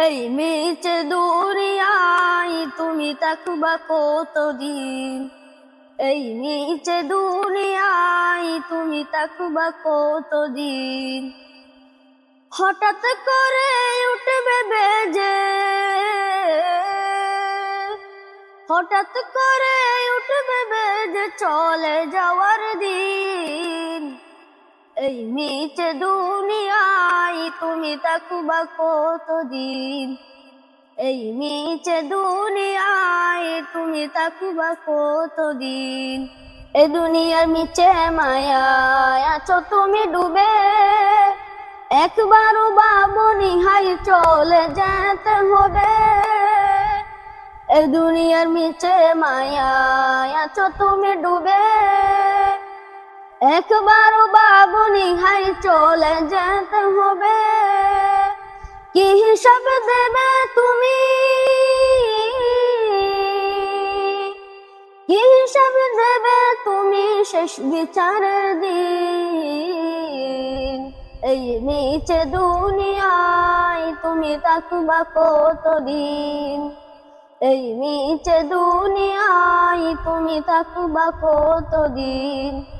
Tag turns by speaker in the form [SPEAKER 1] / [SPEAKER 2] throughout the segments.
[SPEAKER 1] এই মিছে দুনিয়ায় তুমি থাকবা কতদিন? এই নিচে দুনিয়ায় তুমি থাকবা কতদিন? হঠাৎ করে উঠবে বেজে, হঠাৎ করে উঠবে বেজে চলে যাওয়ার দিন। এই নিচে দুনিয়ায় তুমি থাকবা কতদিন? এই নিচে দুনিয়ায় তুমি থাকবা কতদিন? এ দুনিয়ার নিচে মায়ায় আছো তুমি ডুবে। একবারও বাবনি হাই চলে যেতে হবে। এ দুনিয়ার নিচে মায়ায় আছো তুমি ডুবে। একবারও বাবনি হাই চলে যেতে হবে। কি হিসাব দেবে তুমি? কি হিসাব দেবে তুমি শেষ বিচারের দিন? এই নিচে দুনিয়ায় তুমি থাকবা কতদিন? এই নিচে দুনিয়ায় তুমি থাকবা কতদিন?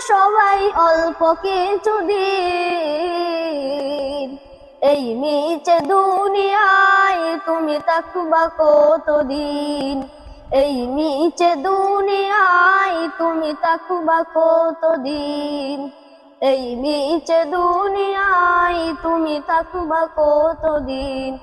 [SPEAKER 1] সবাই অল্প কিছু দিন এই নিচে দুনিয়ায় তুমি থাকবা কতদিন? এই নিচে দুনিয়ায় তুমি থাকবা কতদিন? এই নিচে দুনিয়ায় তুমি থাকবা কতদিন?